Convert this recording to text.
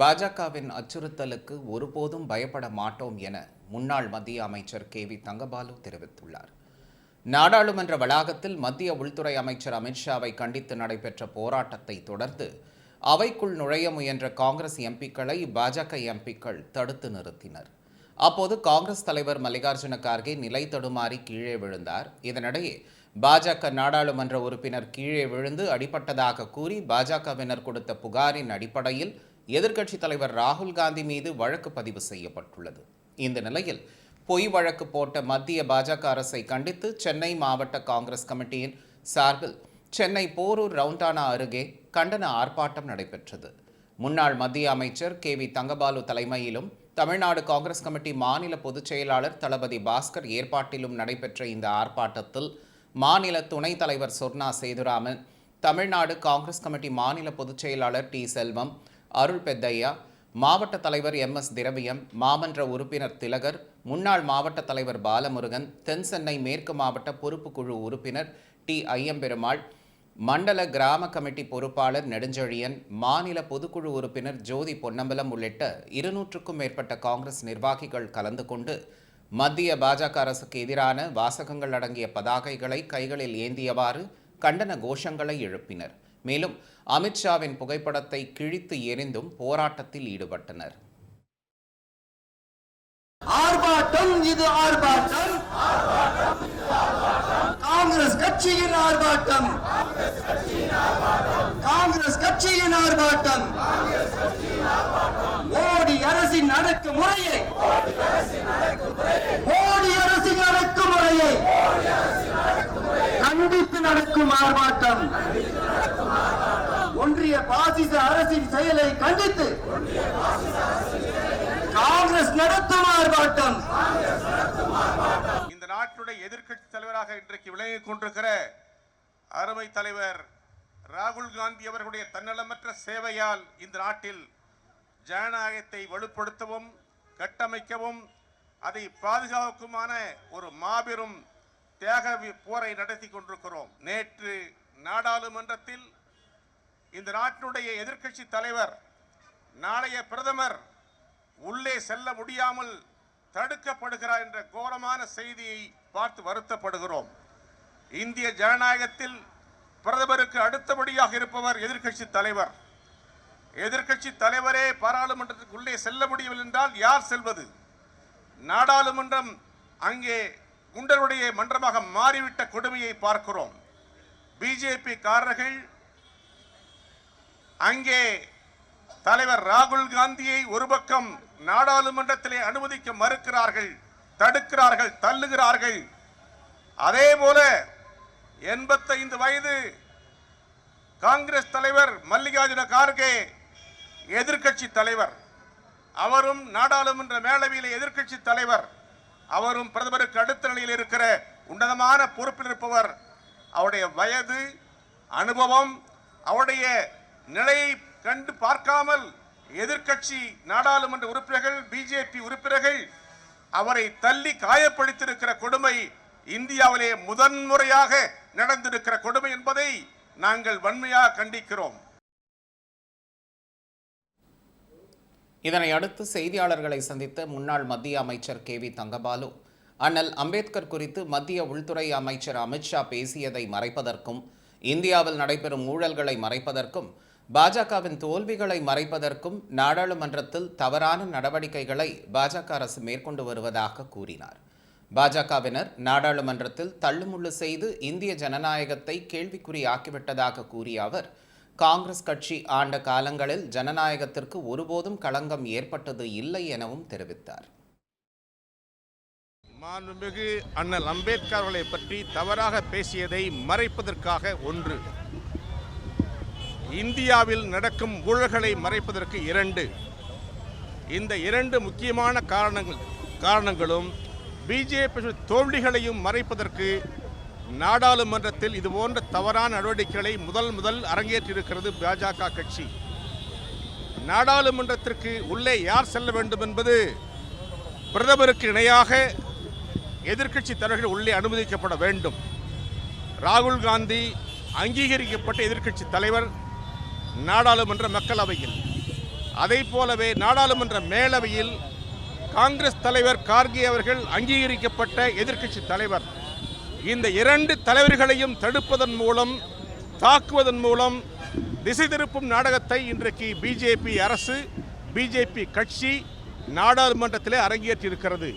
பாஜகவின் அச்சுறுத்தலுக்கு ஒருபோதும் பயப்பட மாட்டோம் என முன்னாள் மத்திய அமைச்சர் கே வி தங்கபாலு தெரிவித்துள்ளார். நாடாளுமன்ற வளாகத்தில் மத்திய உள்துறை அமைச்சர் அமித்ஷாவை கண்டித்து நடைபெற்ற போராட்டத்தை தொடர்ந்து அவைக்குள் நுழைய முயன்ற காங்கிரஸ் எம்பிக்களை பாஜக எம்பிக்கள் தடுத்து நிறுத்தினர். அப்போது காங்கிரஸ் தலைவர் மல்லிகார்ஜுன கார்கே நிலை தடுமாறி கீழே விழுந்தார். இதனிடையே பாஜக நாடாளுமன்ற உறுப்பினர் கீழே விழுந்து அடிபட்டதாக கூறி பாஜகவினர் கொடுத்த புகாரின் அடிப்படையில் எதிர்க்கட்சித் தலைவர் ராகுல் காந்தி மீது வழக்கு பதிவு செய்யப்பட்டுள்ளது. இந்த நிலையில் பொய் வழக்கு போட்ட மத்திய பாஜக அரசை கண்டித்து சென்னை மாவட்ட காங்கிரஸ் கமிட்டியின் சார்பில் சென்னை போரூர் ரவுண்டானா அருகே கண்டன ஆர்ப்பாட்டம் நடைபெற்றது. முன்னாள் மத்திய அமைச்சர் கே வி தங்கபாலு தலைமையிலும் தமிழ்நாடு காங்கிரஸ் கமிட்டி மாநில பொதுச் செயலாளர் தளபதி பாஸ்கர் ஏற்பாட்டிலும் நடைபெற்ற இந்த ஆர்ப்பாட்டத்தில் மாநில துணைத் தலைவர் சொர்ணா சேதுராமன் தமிழ்நாடு காங்கிரஸ் கமிட்டி மாநில பொதுச் செயலாளர் டி செல்வம் அருள் பெத்தையா மாவட்ட தலைவர் எம் எஸ் திரவியம் மாமன்ற உறுப்பினர் திலகர் முன்னாள் மாவட்ட தலைவர் பாலமுருகன் தென் சென்னை மேற்கு மாவட்ட பொறுப்பு குழு உறுப்பினர் டி. ஐயம்பெருமாள் மண்டல கிராம கமிட்டி பொறுப்பாளர் நெடுஞ்செழியன் மாநில பொதுக்குழு உறுப்பினர் ஜோதி பொன்னம்பலம் உள்ளிட்ட இருநூற்றுக்கும் மேற்பட்ட காங்கிரஸ் நிர்வாகிகள் கலந்து கொண்டு மத்திய பாஜக அரசுக்கு எதிரான வாசகங்கள் அடங்கிய பதாகைகளை கைகளில் ஏந்தியவாறு கண்டன கோஷங்களை எழுப்பினர். மேலும் அமித்ஷாவின் புகைப்படத்தை கிழித்து எரிந்தும் போராட்டத்தில் ஈடுபட்டனர். ஆர்ப்பாட்டம் இது ஆர்ப்பாட்டம். காங்கிரஸ் கட்சியின் ஆர்ப்பாட்டம். காங்கிரஸ் கட்சியின் ஆர்ப்பாட்டம். மோடி அரசின் அடக்குமுறையை மோடி அரசின் அடக்குமுறையை கண்டித்து நடக்கும் ஆர்ப்பாட்டம். அரசின் செயலை கண்டித்து காங்கிரஸ் நடத்தும் ஆர்ப்பாட்டம் இந்த நாட்டுடைய எதிர்க்கட்சி தலைவராக இன்றைக்கு விளங்கிக் கொண்டிருக்கிற அருமை தலைவர் ராகுல் காந்தி அவர்களுடைய தன்னலமற்ற சேவையால் இந்த நாட்டில் ஜனநாயகத்தை வலுப்படுத்தவும் கட்டமைக்கவும் அதை பாதுகாக்குமான ஒரு மாபெரும் தியாக போரை நடத்தி கொண்டிருக்கிறோம். நேற்று நாடாளுமன்றத்தில் இந்த நாட்டினுடைய எதிர்க்கட்சி தலைவர் நாளைய பிரதமர் உள்ளே செல்ல முடியாமல் தடுக்கப்படுகிறார் என்ற கோரமான செய்தியை பார்த்து வருத்தப்படுகிறோம். இந்திய ஜனநாயகத்தில் பிரதமருக்கு அடுத்தபடியாக இருப்பவர் எதிர்க்கட்சி தலைவர். எதிர்க்கட்சி தலைவரே பாராளுமன்றத்துக்கு உள்ளே செல்ல முடியவில்லை என்றால் யார் செல்வது? நாடாளுமன்றம் அங்கே குண்டருடைய மன்றமாக மாறிவிட்ட கொடுமையை பார்க்கிறோம். பிஜேபி காரர்கள் அங்கே தலைவர் ராகுல் காந்தியை ஒரு பக்கம் நாடாளுமன்றத்திலே அனுமதிக்க மறுக்கிறார்கள் தடுக்கிறார்கள் தள்ளுகிறார்கள். அதே போல எண்பத்தைந்து வயது காங்கிரஸ் தலைவர் மல்லிகார்ஜுன கார்கே எதிர்க்கட்சி தலைவர். அவரும் நாடாளுமன்ற மேலவையில் எதிர்க்கட்சி தலைவர். அவரும் பிரதமருக்கு அடுத்த நிலையில் இருக்கிற உன்னதமான பொறுப்பில் இருப்பவர். அவருடைய வயது அனுபவம் அவருடைய நிலையை கண்டு பார்க்காமல் எதிர்கட்சி நாடாளுமன்ற உறுப்பினர்கள் பிஜேபி உறுப்பினர்கள் அவரை தள்ளி காயப்படுத்தியிருக்கிற கொடுமை இந்தியாவிலே முதன்முறையாக நடந்திருக்கிற கொடுமை என்பதை நாங்கள் வன்மையாக கண்டிக்கிறோம். இதனை அடுத்து செய்தியாளர்களை சந்தித்த முன்னாள் மத்திய அமைச்சர் கே வி தங்கபாலு அண்ணல் அம்பேத்கர் குறித்து மத்திய உள்துறை அமைச்சர் அமித்ஷா பேசியதை மறைப்பதற்கும் இந்தியாவில் நடைபெறும் ஊழல்களை மறைப்பதற்கும் பாஜகவின் தோல்விகளை மறைப்பதற்கும் நாடாளுமன்றத்தில் தவறான நடவடிக்கைகளை பாஜக அரசு மேற்கொண்டு வருவதாக கூறினார். பாஜகவினர் நாடாளுமன்றத்தில் தள்ளுமுள்ளு செய்து இந்திய ஜனநாயகத்தை கேள்விக்குறியாக்கிவிட்டதாக கூறிய அவர் காங்கிரஸ் கட்சி ஆண்ட காலங்களில் ஜனநாயகத்திற்கு ஒருபோதும் களங்கம் ஏற்பட்டது இல்லை எனவும் தெரிவித்தார். மாண்புமிகு அண்ணல் அம்பேத்கர் அவர்களை பற்றி தவறாக பேசியதை மறைப்பதற்காக ஒன்று இந்தியாவில் நடக்கும் ஊழல்களை மறைப்பதற்கு இரண்டு. இந்த இரண்டு முக்கியமான காரணங்கள் காரணங்களும் பிஜேபி தோல்விகளையும் மறைப்பதற்கு நாடாளுமன்றத்தில் இதுபோன்ற தவறான நடவடிக்கைகளை முதல் முதல் அரங்கேற்றிருக்கிறது பாஜக கட்சி. நாடாளுமன்றத்திற்கு உள்ளே யார் செல்ல வேண்டும் என்பது பிரதமருக்கு இணையாக எதிர்க்கட்சி தலைவர்கள் உள்ளே அனுமதிக்கப்பட வேண்டும். ராகுல் காந்தி அங்கீகரிக்கப்பட்ட எதிர்க்கட்சி தலைவர் நாடாளுமன்ற மக்களவையில். அதை போலவே நாடாளுமன்ற மேலவையில் காங்கிரஸ் தலைவர் கார்கே அவர்கள் அங்கீகரிக்கப்பட்ட எதிர்க்கட்சி தலைவர். இந்த இரண்டு தலைவர்களையும் தடுப்பதன் மூலம் தாக்குவதன் மூலம் திசை திருப்பும் நாடகத்தை இன்றைக்கு பிஜேபி அரசு பிஜேபி கட்சி நாடாளுமன்றத்திலே அரங்கேற்றியிருக்கிறது.